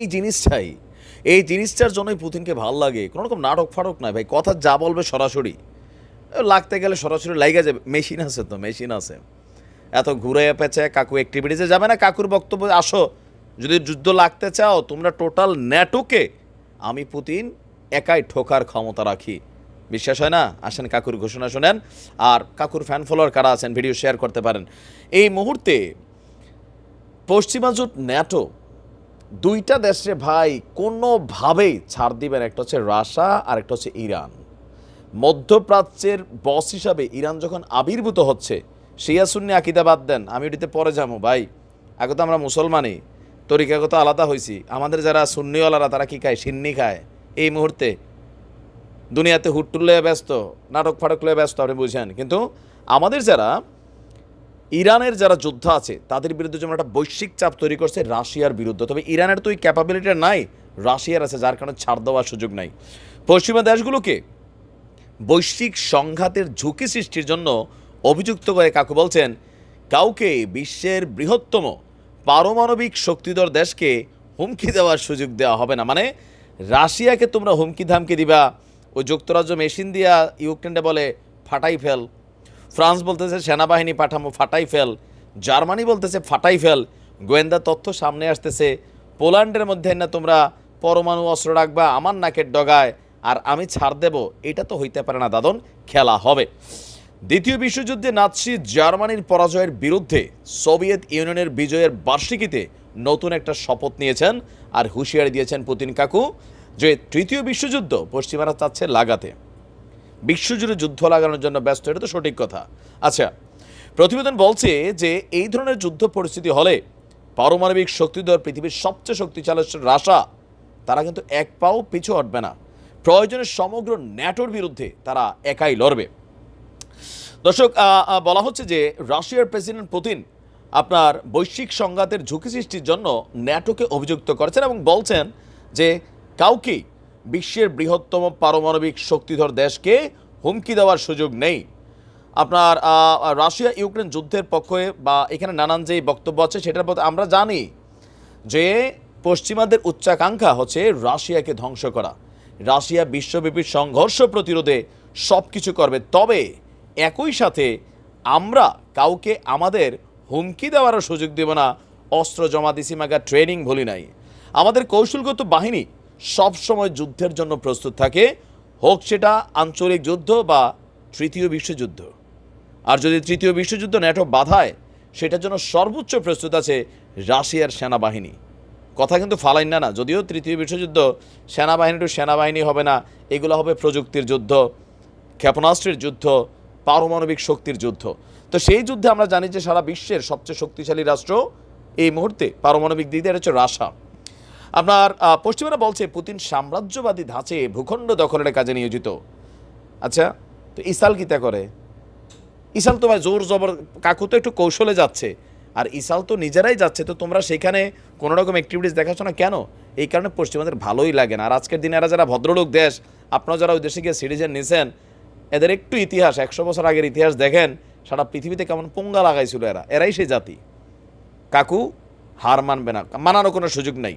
এই জিনিসটাই। এই জিনিসটার জন্যই পুতিনকে ভালো লাগে। কোনো রকম নাটক ফাটক নয় ভাই, কথা যা বলবে সরাসরি। লাগতে গেলে সরাসরি লাইগা যাবে। মেশিন আছে তো, মেশিন আছে। এত ঘুরে পেঁচে কাকু অ্যাক্টিভিটিসে যাবে না? কাকুর বক্তব্য, আসো। যদি যুদ্ধ লাগতে চাও, তোমরা টোটাল ন্যাটোকে আমি পুতিন একাই ঠোকার ক্ষমতা রাখি। বিশ্বাস হয় না? আসেন কাকুর ঘোষণা শোনেন। আর কাকুর ফ্যান ফলোয়ার কারা আছেন ভিডিও শেয়ার করতে পারেন। এই মুহূর্তে পশ্চিমা জোট ন্যাটো দুইটা দেশে ভাই কোনোভাবেই ছাড় দিবেন, একটা হচ্ছে রাশা আর একটা হচ্ছে ইরান। মধ্যপ্রাচ্যের বস হিসাবে ইরান যখন আবির্ভূত হচ্ছে, শিয়া সুন্নি আকিদা বাদ দেন, আমি ওটিতে পরে যাব। ভাই, আগে তো আমরা মুসলমানই তরিকাগত আলাদা হয়েছি আমাদের যারা সুন্নিওয়ালারা, তারা কি খায়? সিন্নি খায়। এই মুহূর্তে দুনিয়াতে হুট্টুল লয়ে ব্যস্ত নাটক ফাটক লয়ে ব্যস্ত, আপনি বুঝেন। কিন্তু আমাদের যারা ইরানের যারা যোদ্ধা আছে, তাদের বিরুদ্ধে যেমন একটা বৈশ্বিক চাপ তৈরি করছে রাশিয়ার বিরুদ্ধে। তবে ইরানের তো ওই ক্যাপাবিলিটি নাই, রাশিয়ার আছে, যার কারণে ছাড় দেওয়ার সুযোগ নাই। পশ্চিমা দেশগুলোকে বৈশ্বিক সংঘাতের ঝুঁকি সৃষ্টির জন্য অভিযুক্ত করে কাকু বলছেন, কাউকে বিশ্বের বৃহত্তম পারমাণবিক শক্তিধর দেশকে হুমকি দেওয়ার সুযোগ দেওয়া হবে না। মানে রাশিয়াকে তোমরা হুমকি ধামকি দিবা ওই যুক্তরাজ্য মেশিন দিয়া ইউক্রেনটা বলে ফাটাই ফেল। ফ্রান্স বলতেছে, সেনাবাহিনী পাঠামো, ফাটাই ফেল। জার্মানি বলতেছে, ফাটাই ফেল। গোয়েন্দা তথ্য সামনে আসতেছে, পোল্যান্ডের মধ্যে না তোমরা পরমাণু অস্ত্র রাখবা, আমার নাকের ডগায়, আর আমি ছাড় দেব। এটা তো হইতে পারে না, দাদন, খেলা হবে। দ্বিতীয় বিশ্বযুদ্ধে নাৎসি জার্মানির পরাজয়ের বিরুদ্ধে সোভিয়েত ইউনিয়নের বিজয়ের বার্ষিকীতে নতুন একটা শপথ নিয়েছেন আর হুঁশিয়ারি দিয়েছেন পুতিন কাকু, যে তৃতীয় বিশ্বযুদ্ধ পশ্চিমারা চাচ্ছে লাগাতে। বিশ্বজুড়ে যুদ্ধ লাগানোর জন্য ব্যস্ত, এটা তো সঠিক কথা। আচ্ছা প্রতিবেদন বলছে যে এই ধরনের যুদ্ধ পরিস্থিতি হলে পারমাণবিক শক্তিধর পৃথিবীর সবচেয়ে শক্তিশালী রাশা তারা কিন্তু এক পাও পিছু হটবে না। প্রয়োজনে সমগ্র ন্যাটোর বিরুদ্ধে তারা একাই লড়বে। দর্শক বলা হচ্ছে যে রাশিয়ার প্রেসিডেন্ট পুতিন আপনার বৈশ্বিক সংঘাতের ঝুঁকি সৃষ্টির জন্য ন্যাটোকে অভিযুক্ত করেছেন এবং বলছেন যে কাউকেই বিশ্বের বৃহত্তম পারমাণবিক শক্তিধর দেশকে হুমকি দেওয়ার সুযোগ নেই। আপনার রাশিয়া ইউক্রেন যুদ্ধের পক্ষে বা এখানে নানান যে বক্তব্য আছে সেটার প্রতি আমরা জানি যে পশ্চিমাদের উচ্চাকাঙ্ক্ষা হচ্ছে রাশিয়াকে ধ্বংস করা। রাশিয়া বিশ্বব্যাপী সংঘর্ষ প্রতিরোধে সব কিছু করবে। তবে একই সাথে আমরা কাউকে আমাদের হুমকি দেওয়ারও সুযোগ দেব না। অস্ত্র জমা দিছি, মাগা ট্রেনিং ভুলি নাই। আমাদের কৌশলগত বাহিনী সব সময় যুদ্ধের জন্য প্রস্তুত থাকে। হোক সেটা আঞ্চলিক যুদ্ধ বা তৃতীয় বিশ্বযুদ্ধ। আর যদি তৃতীয় বিশ্বযুদ্ধ ন্যাটো বাধায়, সেটার জন্য সর্বোচ্চ প্রস্তুত আছে রাশিয়ার সেনাবাহিনী। কথা কিন্তু ফালাইন না না। যদিও তৃতীয় বিশ্বযুদ্ধ সেনাবাহিনী টু সেনাবাহিনী হবে না, এগুলো হবে প্রযুক্তির যুদ্ধ, ক্ষেপণাস্ত্রের যুদ্ধ, পারমাণবিক শক্তির যুদ্ধ। তো সেই যুদ্ধে আমরা জানি যে সারা বিশ্বের সবচেয়ে শক্তিশালী রাষ্ট্র এই মুহূর্তে পারমাণবিক দিক দিয়ে হচ্ছে রাশা আপনার পশ্চিমারা বলছে পুতিন সাম্রাজ্যবাদী ধাঁচে ভূখণ্ড দখলের কাজে নিয়োজিত। আচ্ছা তো ইসাল কি তা করে? ইসাল তো ভাই জোর জবর, কাকু তো একটু কৌশলে যাচ্ছে। আর ইসাল তো নিজেরাই যাচ্ছে, তো তোমরা সেখানে কোনো রকম অ্যাক্টিভিটিস দেখাচ্ছ না কেন? এই কারণে পশ্চিমাদের ভালোই লাগে না। আর আজকের দিনে এরা যারা ভদ্রলোক দেশ, আপনারা যারা ওই দেশে গিয়ে সিটিজেন নিছেন, এদের একটু ইতিহাস, একশো বছর আগের ইতিহাস দেখেন, সারা পৃথিবীতে কেমন পোঙ্গা লাগাইছিল এরা। এরাই সেই জাতি। কাকু, হার মানবে না। মানারও কোনো সুযোগ নাই।